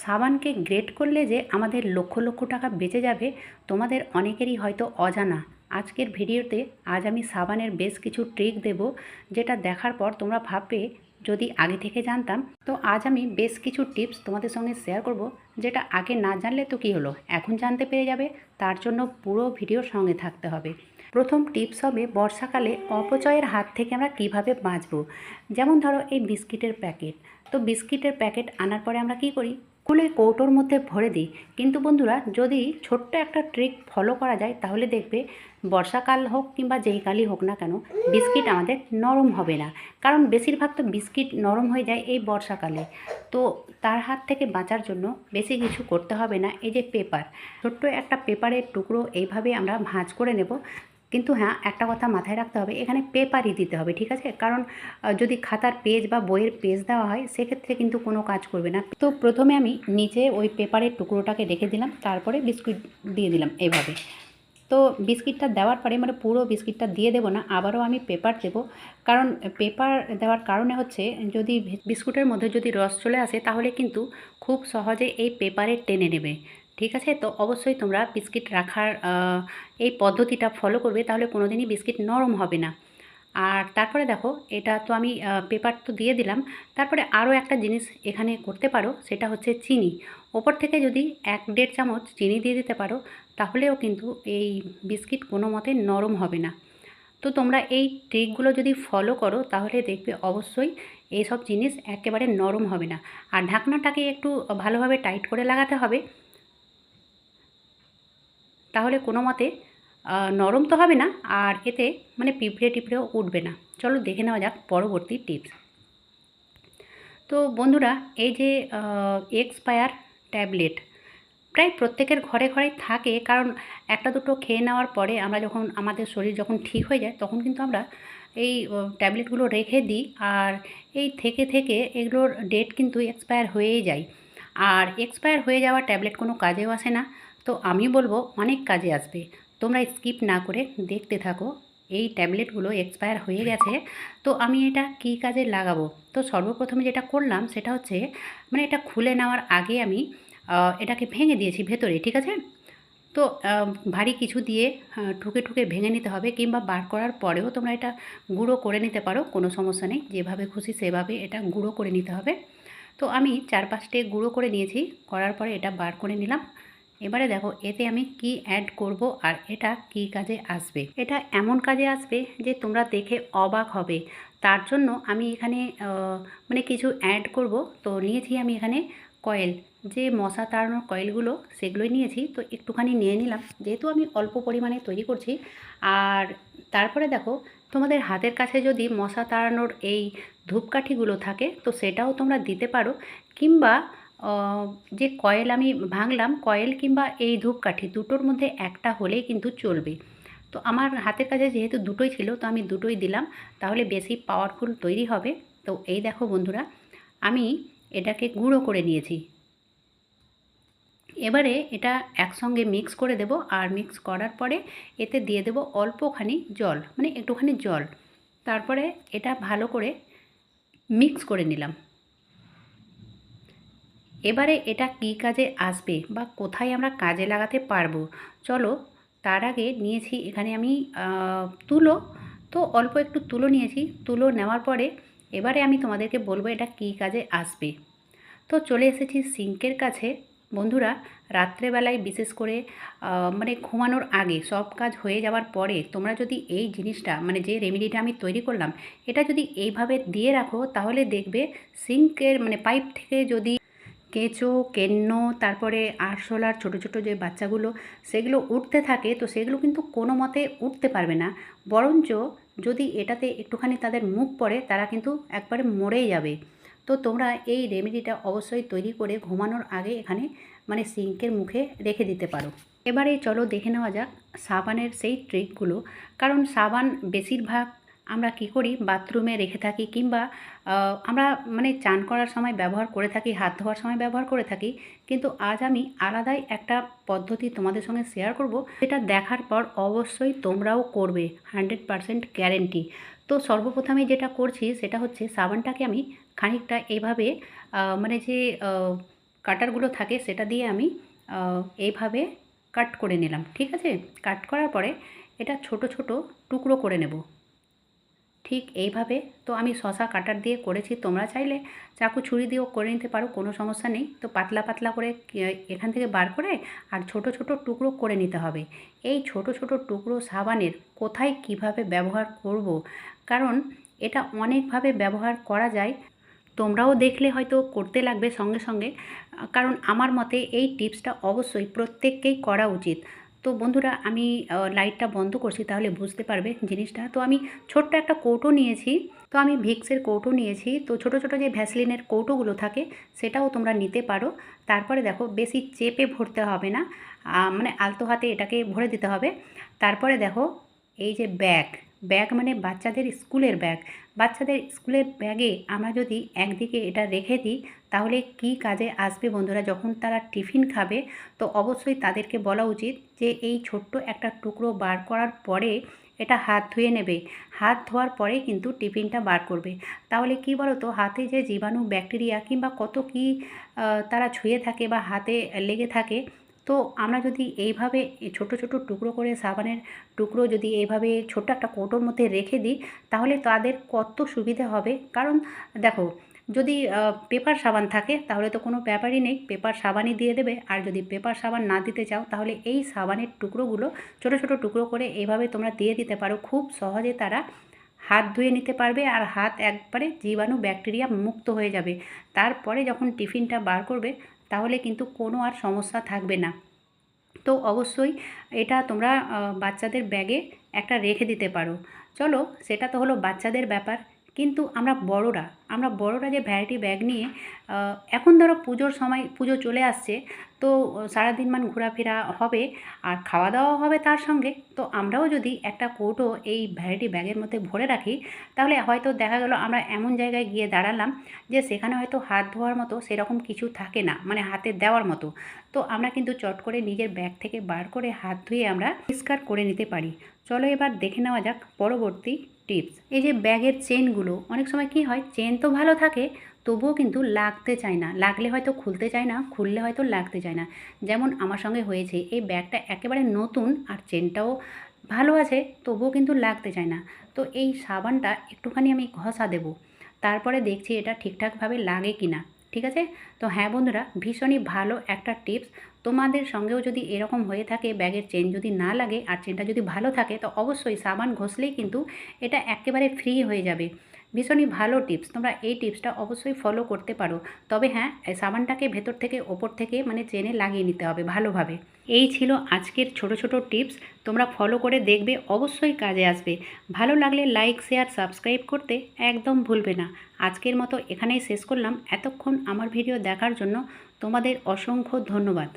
সাবানকে great করলে যে আমাদের লক্ষ লক্ষ টাকা বেঁচে যাবে, তোমাদের অনেকেরই হয়তো অজানা। আজকের ভিডিওতে আজ আমি সাবানের বেশ কিছু ট্রিক দেব, যেটা দেখার পর তোমরা ভাববে, যদি আগে থেকে জানতাম। তো আজ আমি বেশ কিছু টিপস তোমাদের সঙ্গে শেয়ার করব, যেটা আগে না জানলে তো কী হলো? এখন জানতে পেরে যাবে, তার জন্য পুরো ভিডিওর সঙ্গে থাকতে হবে। প্রথম টিপস হবে বর্ষাকালে অপচয়ের হাত থেকে আমরা কীভাবে বাঁচবো? যেমন ধরো এই বিস্কিটের প্যাকেট। তো বিস্কিটের প্যাকেট আনার পরে আমরা কি করি? খুলে কৌটোর মধ্যে ভরে দিই। কিন্তু বন্ধুরা, যদি ছোট্ট একটা ট্রিক ফলো করা যায়, তাহলে দেখবে বর্ষাকাল হোক কিংবা যেই কালই হোক না কেন, বিস্কিট আমাদের নরম হবে না। কারণ বেশিরভাগ তো বিস্কিট নরম হয়ে যায় এই বর্ষাকালে। তো তার হাত থেকে বাঁচার জন্য বেশি কিছু করতে হবে না। এই যে পেপার, ছোট্ট একটা পেপারের টুকরো এইভাবে আমরা ভাঁজ করে নেব। কিন্তু হ্যাঁ একটা কথা মাথায় রাখতে হবে, এখানে পেপারই দিতে হবে, ঠিক আছে? কারণ যদি খাতার পেজ বা বইয়ের পেজ দেওয়া হয়, সেক্ষেত্রে কিন্তু কোনো কাজ করবে না। তো প্রথমে আমি নিচে ওই পেপারের টুকরোটাকে রেখে দিলাম, তারপরে বিস্কুট দিয়ে দিলাম এভাবে। তো বিস্কিটটা দেওয়ার পরে মানে পুরো বিস্কিটটা দিয়ে দেবো না, আবারও আমি পেপার দেবো। কারণ পেপার দেওয়ার কারণে হচ্ছে, যদি বিস্কুটের মধ্যে যদি রস চলে আসে, তাহলে কিন্তু খুব সহজে এই পেপারে টেনে নেবে। ঠিক আছে? তো অবশ্যই তোমরা বিস্কিট রাখার এই পদ্ধতিটা ফলো করবে, তাহলে কোনো দিনই বিস্কিট নরম হবে না। আর তারপরে দেখো, এটা তো আমি পেপার তো দিয়ে দিলাম। তারপরে আরও একটা জিনিস এখানে করতে পারো, সেটা হচ্ছে চিনি। ওপর থেকে যদি এক দেড় চামচ চিনি দিয়ে দিতে পারো, তাহলেও কিন্তু এই বিস্কিট কোনো মতে নরম হবে না। তো তোমরা এই ট্রিকগুলো যদি ফলো করো, তাহলে দেখবে অবশ্যই এইসব জিনিস একেবারে নরম হবে না। আর ঢাকনাটাকে একটু ভালোভাবে টাইট করে লাগাতে হবে। তাহলে কোনো মতে নরম তো হবে না আর এতে মানে পিঁপড়ে টিপড়েও উঠবে না। চলো দেখে নেওয়া যাক পরবর্তী টিপস। তো বন্ধুরা, এই যে এক্সপায়ার ট্যাবলেট, প্রায় প্রত্যেকের ঘরে ঘরে থাকে কারণ একটা দুটো খেয়ে নেওয়ার পরে আমরা যখন, আমাদের শরীর যখন ঠিক হয়ে যায় তখন কিন্তু আমরা এই ট্যাবলেটগুলো রেখে দিই আর এই থেকে থেকে এগুলোর ডেট কিন্তু এক্সপায়ার হয়েই যায়। আর এক্সপায়ার হয়ে যাওয়া ট্যাবলেট কোনো কাজেও আসে না। তো আমি বলব অনেক কাজে আসবে। তোমরা স্কিপ না করে দেখতে থাকো। এই ট্যাবলেটগুলো এক্সপায়ার হয়ে গেছে। তো আমি এটা কী কাজে লাগাবো? তো সর্বপ্রথমে যেটা করলাম সেটা হচ্ছে মানে এটা খুলে নেওয়ার আগে আমি এটাকে ভেঙে দিয়েছি ভেতরে ঠিক আছে? তো ভারী কিছু দিয়ে ঠুকে ঠুকে ভেঙে নিতে হবে কিংবা বার করার পরেও তোমরা এটা গুঁড়ো করে নিতে পারো কোনো সমস্যা নেই। যেভাবে খুশি সেভাবে এটা গুঁড়ো করে নিতে হবে। তো আমি চার পাঁচটে গুঁড়ো করে নিয়েছি করার পরে এটা বার করে নিলাম। এবারে দেখো, এতে আমি কি অ্যাড করব আর এটা কি কাজে আসবে? এটা এমন কাজে আসবে যে তোমরা দেখে অবাক হবে। তার জন্য আমি এখানে মানে কিছু অ্যাড করব। তো নিয়েছি আমি এখানে কয়েল যে মশা তাড়ানোর কয়েলগুলো সেগুলোই নিয়েছি। তো একটুখানি নিয়ে নিলাম। যেহেতু আমি অল্প পরিমাণে তৈরি করছি। আর তারপরে দেখো, তোমাদের হাতের কাছে যদি মশা তাড়ানোর এই ধূপকাঠিগুলো থাকে, তো সেটাও তোমরা দিতে পারো। কিংবা যে কয়েল আমি ভাঙলাম, কয়েল কিংবা এই ধূপকাঠি দুটোর মধ্যে একটা হলেই কিন্তু চলবে। তো আমার হাতের কাছে যেহেতু দুটোই ছিল, তো আমি দুটোই দিলাম, তাহলে বেশি পাওয়ারফুল তৈরি হবে। তো এই দেখো বন্ধুরা, আমি এটাকে গুঁড়ো করে নিয়েছি। এবারে এটা একসঙ্গে মিক্স করে দেব, আর মিক্স করার পরে এতে দিয়ে দেব অল্পখানি জল মানে একটুখানি জল। তারপরে এটা ভালো করে মিক্স করে নিলাম। এবারে এটা কী কাজে আসবে বা কোথায় আমরা কাজে লাগাতে পারব? চলো, তার আগে নিয়েছি, এখানে আমি তুলো। তো অল্প একটু তুলো নিয়েছি। তুলো নেওয়ার পরে এবারে আমি তোমাদেরকে বলব এটা কী কাজে আসবে। তো চলে এসেছি সিঙ্কের কাছে। বন্ধুরা, রাত্রেবেলায় বিশেষ করে মানে ঘুমানোর আগে সব কাজ হয়ে যাওয়ার পরে তোমরা যদি এই জিনিসটা মানে যে রেমেডিটা আমি তৈরি করলাম, এটা যদি এইভাবে দিয়ে রাখো, তাহলে দেখবে সিঙ্কের মানে পাইপ থেকে যদি কেঁচো, কেন্ন, তারপরে আরশোলার ছোটো ছোটো যে বাচ্চাগুলো, সেগুলো উঠতে থাকে, তো সেগুলো কিন্তু কোনো মতে উঠতে পারবে না। বরঞ্চ যদি এটাতে একটুখানি তাদের মুখ পড়ে, তারা কিন্তু একবারে মরেই যাবে। তো তোমরা এই রেমেডিটা অবশ্যই তৈরি করে ঘুমানোর আগে এখানে মানে সিঙ্কের মুখে রেখে দিতে পারো। এবারে চলো দেখে নেওয়া যাক সাবানের সেই ট্রিকগুলো কারণ সাবান বেশিরভাগ আমরা কি করি? বাথরুমে রেখে থাকি কিংবা আমরা মানে চান করার সময় ব্যবহার করে থাকি, হাত ধোয়ার সময় ব্যবহার করে থাকি। কিন্তু আজ আমি আলাদাই একটা পদ্ধতি তোমাদের সঙ্গে শেয়ার করব। যেটা দেখার পর অবশ্যই তোমরাও করবে। হান্ড্রেড পারসেন্ট গ্যারেন্টি তো সর্বপ্রথমে যেটা করছি, সেটা হচ্ছে সাবানটাকে আমি খানিকটা এইভাবে মানে যে কাটারগুলো থাকে, সেটা দিয়ে আমি এইভাবে কাট করে নিলাম। ঠিক আছে? কাট করার পরে এটা ছোট ছোট টুকরো করে নেব। ঠিক এইভাবে তো আমি শশা কাটার দিয়ে করেছি। তোমরা চাইলে চাকু ছুরি দিয়েও করে নিতে পারো, কোনো সমস্যা নেই। তো পাতলা পাতলা করে এখান থেকে বার করে আর ছোট ছোট টুকরো করে নিতে হবে। এই ছোট ছোট টুকরো সাবানের কোথায় কীভাবে ব্যবহার করব? কারণ এটা অনেকভাবে ব্যবহার করা যায়। তোমরাও দেখলে হয়তো করতে লাগবে সঙ্গে সঙ্গে। কারণ আমার মতে এই টিপসটা অবশ্যই প্রত্যেককেই করা উচিত। তো বন্ধুরা আমি লাইটটা বন্ধ করছি তাহলে বুঝতে পারবে জিনিসটা। তো আমি ছোট্ট একটা কৌটো নিয়েছি। তো আমি ভিক্সের কৌটো নিয়েছি। তো ছোট ছোট যে ভ্যাসলিনের কৌটোগুলো থাকে, সেটাও তোমরা নিতে পারো। তারপরে দেখো, বেশি চেপে ভরতে হবে না। মানে আলতো হাতে এটাকে ভরে দিতে হবে। তারপরে দেখো, এই যে ব্যাগ ব্যাগ মানে বাচ্চাদের স্কুলের ব্যাগ বাচ্চাদের স্কুলের ব্যাগে আমরা যদি একদিকে এটা রেখে দিই, তাহলে কি কাজে আসবে বন্ধুরা? যখন তারা টিফিন খাবে, তো অবশ্যই তাদেরকে বলা উচিত যে, এই ছোট্ট একটা টুকরো বার করার পরে এটা হাত ধুয়ে নেবে। হাত ধোয়ার পরে কিন্তু টিফিনটা বার করবে। তাহলে কি বলো তো হাতে যে জীবাণু, ব্যাকটেরিয়া কিংবা কত কি তারা ছুঁয়ে থাকে বা হাতে লেগে থাকে তো আমরা যদি এইভাবে ছোট ছোট টুকরো করে সাবানের টুকরো যদি এইভাবে ছোট্ট একটা কৌটোর মধ্যে রেখে দিই, তাহলে তাদের কত সুবিধা হবে? কারণ দেখো, যদি পেপার সাবান থাকে, তাহলে তো কোনো ব্যাপারই নেই। পেপার সাবানই দিয়ে দেবে। আর যদি পেপার সাবান না দিতে চাও, তাহলে এই সাবানের টুকরোগুলো ছোট ছোট টুকরো করে এইভাবে তোমরা দিয়ে দিতে পারো। খুব সহজে তারা হাত ধুয়ে নিতে পারবে আর হাত একবারে জীবাণু ব্যাকটেরিয়া মুক্ত হয়ে যাবে। তারপরে যখন টিফিনটা বার করবে তাহলে কিন্তু কোনো আর সমস্যা থাকবে না। তো অবশ্যই এটা তোমরা বাচ্চাদের ব্যাগে একটা রেখে দিতে পারো। চলো, সেটা তো হলো বাচ্চাদের ব্যাপার। কিন্তু আমরা বড়রা আমরা বড়রা যে ভ্যারাইটি ব্যাগ নিয়ে এখন ধরো পুজোর সময়, পুজো চলে আসছে, তো সারাদিন মান ঘোরাফেরা হবে আর খাওয়া দাওয়া হবে তার সঙ্গে। তো আমরাও যদি একটা কৌটো এই ভ্যারাইটি ব্যাগের মধ্যে ভরে রাখি, তাহলে হয়তো দেখা গেল আমরা এমন জায়গায় গিয়ে দাঁড়ালাম যে সেখানে হয়তো হাত ধোয়ার মতো সেরকম কিছু থাকে না মানে হাতে দেওয়ার মতো। তো আমরা কিন্তু চট করে নিজের ব্যাগ থেকে বার করে হাত ধুয়ে আমরা পরিষ্কার করে নিতে পারি। চলো এবার দেখে নেওয়া যাক পরবর্তী টিপস। এই যে ব্যাগের চেনগুলো অনেক সময় কি হয় চেন তো ভালো থাকে, তবুও কিন্তু লাগতে চায় না। লাগলে হয়তো খুলতে চায় না, খুললে হয়তো লাগতে চায় না। যেমন আমার সঙ্গে হয়েছে, এই ব্যাগটা একেবারে নতুন আর চেনটাও ভালো আছে, তবুও কিন্তু লাগতে চায় না। তো এই সাবানটা একটুখানি আমি ঘষা দেবো। তারপরে দেখছি এটা ঠিকঠাকভাবে লাগে কি না ঠিক আছে? তো হ্যাঁ বন্ধুরা, ভীষণই ভালো একটা টিপস। তোমাদের সঙ্গেও যদি এরকম হয়ে থাকে, ব্যাগের চেন যদি না লাগে আর চেনটা যদি ভালো থাকে, তো অবশ্যই সাবান ঘষলেই কিন্তু এটা একেবারে ফ্রি হয়ে যাবে। ভীষণই ভালো টিপস তোমরা এই টিপসটা অবশ্যই ফলো করতে পারো। তবে হ্যাঁ সাবানটাকে ভেতর থেকে, ওপর থেকে মানে চেনে লাগিয়ে নিতে হবে ভালোভাবে। এই ছিল আজকের ছোট ছোট টিপস তোমরা ফলো করে দেখবে, অবশ্যই কাজে আসবে। ভালো লাগলে লাইক শেয়ার সাবস্ক্রাইব করতে একদম ভুলবে না। আজকের মতো এখানেই শেষ করলাম। এতক্ষণ আমার ভিডিও দেখার জন্য তোমাদের অসংখ্য ধন্যবাদ।